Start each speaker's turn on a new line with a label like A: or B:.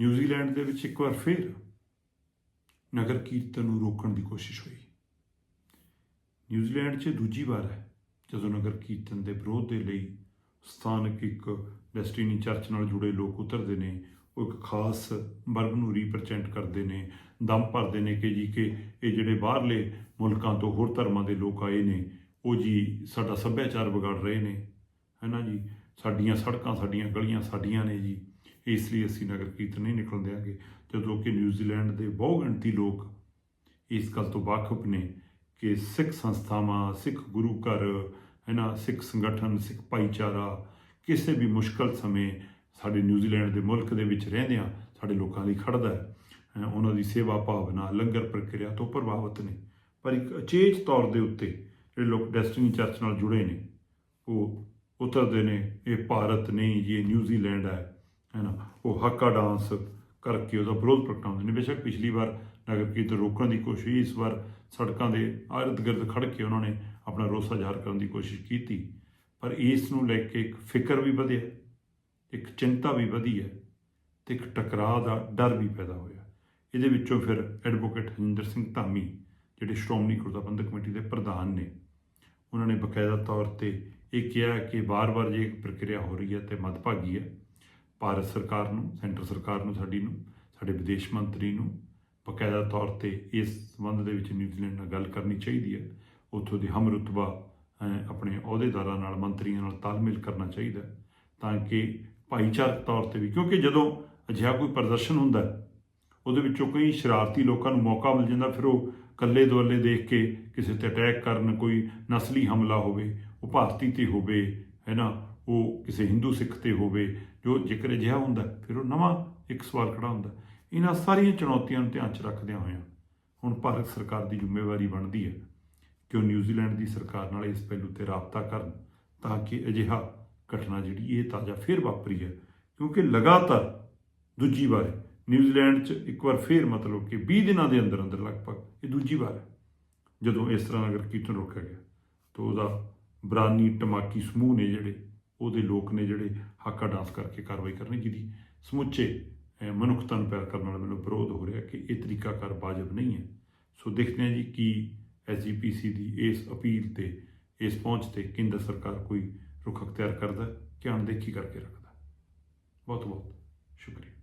A: New Zealand ਦੇ ਵਿੱਚ ਇੱਕ ਵਾਰ ਫਿਰ ਨਗਰ ਕੀਰਤਨ ਨੂੰ ਰੋਕਣ ਦੀ ਕੋਸ਼ਿਸ਼ ਹੋਈ। ਨਿਊਜ਼ੀਲੈਂਡ 'ਚ ਦੂਜੀ ਵਾਰ ਹੈ ਜਦੋਂ ਨਗਰ ਕੀਰਤਨ ਦੇ ਵਿਰੋਧ ਦੇ ਲਈ ਸਥਾਨਕ ਇੱਕ ਡੈਸਟੀਨੀ ਚਰਚ ਨਾਲ ਜੁੜੇ ਲੋਕ ਉਤਰਦੇ ਨੇ। ਉਹ ਇੱਕ ਖਾਸ ਵਰਗ ਨੂੰ ਰਿਪਰੈਜ਼ੈਂਟ ਕਰਦੇ ਨੇ, ਦਮ ਭਰਦੇ ਨੇ ਕਿ ਜੀ ਕਿ ਇਹ ਜਿਹੜੇ ਬਾਹਰਲੇ ਮੁਲਕਾਂ ਤੋਂ ਹੋਰ ਧਰਮਾਂ ਦੇ ਲੋਕ ਆਏ ਨੇ, ਉਹ ਜੀ ਸਾਡਾ ਸੱਭਿਆਚਾਰ ਵਿਗਾੜ ਰਹੇ ਨੇ। ਹੈਨਾ ਜੀ? ਸਾਡੀਆਂ ਸੜਕਾਂ, ਸਾਡੀਆਂ ਗਲੀਆਂ ਸਾਡੀਆਂ ਨੇ ਜੀ। ਇਸ ਲਈ ਅਸੀਂ ਨਗਰ ਕੀਰਤਨ ਨਹੀਂ ਨਿਕਲਣ ਦਿਆਂਗੇ ਜਦੋਂ ਕਿ ਨਿਊਜ਼ੀਲੈਂਡ ਦੇ ਬਹੁ ਗਿਣਤੀ ਲੋਕ ਇਸ ਗੱਲ ਤੋਂ ਵਾਕਫ ਨੇ ਕਿ ਸਿੱਖ ਸੰਸਥਾਵਾਂ, ਸਿੱਖ ਗੁਰੂ ਘਰ ਹੈ ਨਾ ਸਿੱਖ ਸੰਗਠਨ, ਸਿੱਖ ਭਾਈਚਾਰਾ ਕਿਸੇ ਵੀ ਮੁਸ਼ਕਲ ਸਮੇਂ ਸਾਡੇ ਨਿਊਜ਼ੀਲੈਂਡ ਦੇ ਮੁਲਕ ਦੇ ਵਿੱਚ ਰਹਿੰਦਿਆਂ ਸਾਡੇ ਲੋਕਾਂ ਲਈ ਖੜਦਾ ਹੈ। ਉਹਨਾਂ ਦੀ ਸੇਵਾ ਭਾਵਨਾ, ਲੰਗਰ ਪ੍ਰਕਿਰਿਆ ਤੋਂ ਪ੍ਰਭਾਵਿਤ ਨੇ। ਪਰ ਇੱਕ ਅਚੇਤ ਤੌਰ ਦੇ ਉੱਤੇ ਜਿਹੜੇ ਲੋਕ ਡੈਸਟੀਨੀ ਚਰਚ ਨਾਲ ਜੁੜੇ ਨੇ, ਉਹ ਉਤਰਦੇ ਨੇ, ਇਹ ਭਾਰਤ ਨਹੀਂ ਜੀ ਇਹ ਨਿਊਜ਼ੀਲੈਂਡ ਹੈ। ਹੈ ਨਾ? ਉਹ ਹਾਕਾ ਡਾਂਸ ਕਰਕੇ ਉਹਦਾ ਵਿਰੋਧ ਪ੍ਰਗਟਾਉਂਦੇ ਨੇ। ਬੇਸ਼ੱਕ ਪਿਛਲੀ ਵਾਰ ਨਗਰ ਕੀਰਤਨ ਰੋਕਣ ਦੀ ਕੋਸ਼ਿਸ਼, ਇਸ ਵਾਰ ਸੜਕਾਂ ਦੇ ਆਰਦ ਗਿਰਦ ਖੜ ਕੇ ਉਹਨਾਂ ਨੇ ਆਪਣਾ ਰੋਸਾ ਜ਼ਾਹਰ ਕਰਨ ਦੀ ਕੋਸ਼ਿਸ਼ ਕੀਤੀ। ਪਰ ਇਸ ਨੂੰ ਲੈ ਕੇ ਇੱਕ ਫਿਕਰ ਵੀ ਵਧਿਆ, ਇੱਕ ਚਿੰਤਾ ਵੀ ਵਧੀ ਹੈ ਤੇ ਇੱਕ ਟਕਰਾਅ ਦਾ ਡਰ ਵੀ ਪੈਦਾ ਹੋਇਆ। ਇਹਦੇ ਵਿੱਚੋਂ ਫਿਰ ਐਡਵੋਕੇਟ ਹਰਿੰਦਰ ਸਿੰਘ ਧਾਮੀ, ਜਿਹੜੇ ਸ਼੍ਰੋਮਣੀ ਗੁਰਦੁਆਰਾ ਕਮੇਟੀ ਦੇ ਪ੍ਰਧਾਨ ਨੇ, ਉਹਨਾਂ ਨੇ ਬਕਾਇਦਾ ਤੌਰ ਤੇ ਇਹ ਕਿਹਾ ਕਿ ਵਾਰ-ਵਾਰ ਜੇ ਇੱਕ ਪ੍ਰਕਿਰਿਆ ਹੋ ਰਹੀ ਹੈ ਤੇ ਮਦਭਾਗੀ ਹੈ ਭਾਰਤ ਸਰਕਾਰ ਨੂੰ, ਸੈਂਟਰ ਸਰਕਾਰ ਨੂੰ, ਸਾਡੀ ਨੂੰ, ਸਾਡੇ ਵਿਦੇਸ਼ ਮੰਤਰੀ ਨੂੰ ਬਕਾਇਦਾ ਤੌਰ ਤੇ ਇਸ ਸੰਬੰਧ ਦੇ ਵਿੱਚ ਨਿਊਜ਼ੀਲੈਂਡ ਨਾਲ ਗੱਲ ਕਰਨੀ ਚਾਹੀਦੀ ਹੈ। ਉੱਥੋਂ ਦੇ ਹਮ ਰੁਤਬਾ ਆਪਣੇ ਅਹੁਦੇਦਾਰਾਂ ਨਾਲ, ਮੰਤਰੀਆਂ ਨਾਲ ਤਾਲਮੇਲ ਕਰਨਾ ਚਾਹੀਦਾ ਤਾਂ ਕਿ ਭਾਈਚਾਰਕ ਤੌਰ ਤੇ ਵੀ, ਕਿਉਂਕਿ ਜਦੋਂ ਅਜਿਹਾ ਕੋਈ ਪ੍ਰਦਰਸ਼ਨ ਹੁੰਦਾ ਉਹਦੇ ਵਿੱਚੋਂ ਕਈ ਸ਼ਰਾਰਤੀ ਲੋਕਾਂ ਨੂੰ ਮੌਕਾ ਮਿਲ ਜਾਂਦਾ, ਫਿਰ ਉਹ ਕੱਲੇ ਦੁਆਲੇ ਦੇਖ ਕੇ ਕਿਸੇ ਤੇ ਅਟੈਕ ਕਰਨ, ਕੋਈ ਨਸਲੀ ਹਮਲਾ ਹੋਵੇ, ਉਹ ਭਾਰਤੀ ਤੇ ਹੋਵੇ, ਹੈ ਨਾ? ਉਹ ਕਿਸੇ ਹਿੰਦੂ ਸਿੱਖ ਤੇ ਹੋਵੇ, ਜੋ ਜ਼ਿਕਰ ਅਜਿਹਾ ਹੁੰਦਾ, ਫਿਰ ਉਹ ਨਵਾਂ ਇੱਕ ਸਵਾਲ ਖੜਾ ਹੁੰਦਾ। ਇਹਨਾਂ ਸਾਰੀਆਂ ਚੁਣੌਤੀਆਂ ਨੂੰ ਧਿਆਨ 'ਚ ਰੱਖਦਿਆਂ ਹੋਇਆਂ ਹੁਣ ਭਾਰਤ ਸਰਕਾਰ ਦੀ ਜ਼ਿੰਮੇਵਾਰੀ ਬਣਦੀ ਹੈ ਕਿ ਉਹ ਨਿਊਜ਼ੀਲੈਂਡ ਦੀ ਸਰਕਾਰ ਨਾਲ ਇਸ ਪਹਿਲੂ ਤੇ ਰਾਬਤਾ ਕਰਨ ਤਾਂ ਕਿ ਅਜਿਹਾ ਘਟਨਾ ਜਿਹੜੀ ਇਹ ਤਾਜ਼ਾ ਫੇਰ ਵਾਪਰੀ ਹੈ, ਕਿਉਂਕਿ ਲਗਾਤਾਰ ਦੂਜੀ ਵਾਰ ਨਿਊਜ਼ੀਲੈਂਡ 'ਚ ਇੱਕ ਵਾਰ ਫੇਰ ਮਤਲਬ ਕਿ 20 ਦਿਨਾਂ ਦੇ ਅੰਦਰ ਅੰਦਰ ਲਗਭਗ ਇਹ ਦੂਜੀ ਵਾਰ ਹੈ, ਜਦੋਂ ਇਸ ਤਰ੍ਹਾਂ ਅਗਰ ਕੀਰਤਨ ਰੋਕਿਆ ਗਿਆ, ਤਾਂ ਉਹਦਾ ਬਰਾਨੀ ਟਮਾਕੀ ਸਮੂਹ ਨੇ ਜਿਹੜੇ ਉਹਦੇ ਲੋਕ ਨੇ ਜਿਹੜੇ ਹਾਕਾ ਡਾਂਸ ਕਰਕੇ ਕਾਰਵਾਈ ਕਰਨੀ ਜਿਹਦੀ ਸਮੁੱਚੇ ਅਹ, ਮਨੁੱਖਤਾ ਨੂੰ ਪਿਆਰ ਕਰਨ ਵਾਲੇ ਮੈਨੂੰ ਵਿਰੋਧ ਹੋ ਰਿਹਾ ਕਿ ਇਹ ਤਰੀਕਾਕਾਰ ਵਾਜਬ ਨਹੀਂ ਹੈ। ਸੋ ਦੇਖਦੇ ਹਾਂ ਜੀ ਕੀ ਐਸਜੀਪੀਸੀ ਦੀ ਇਸ ਅਪੀਲ ਤੇ ਇਸ ਪਹੁੰਚ ਤੇ ਕੇਂਦਰ ਸਰਕਾਰ ਕੋਈ ਰੁਖ ਅਖਤਿਆਰ ਕਰਦਾ ਕਿ ਅਣਦੇਖੀ ਕਰਕੇ ਰੱਖਦਾ ਬਹੁਤ ਬਹੁਤ ਸ਼ੁਕਰੀਆ।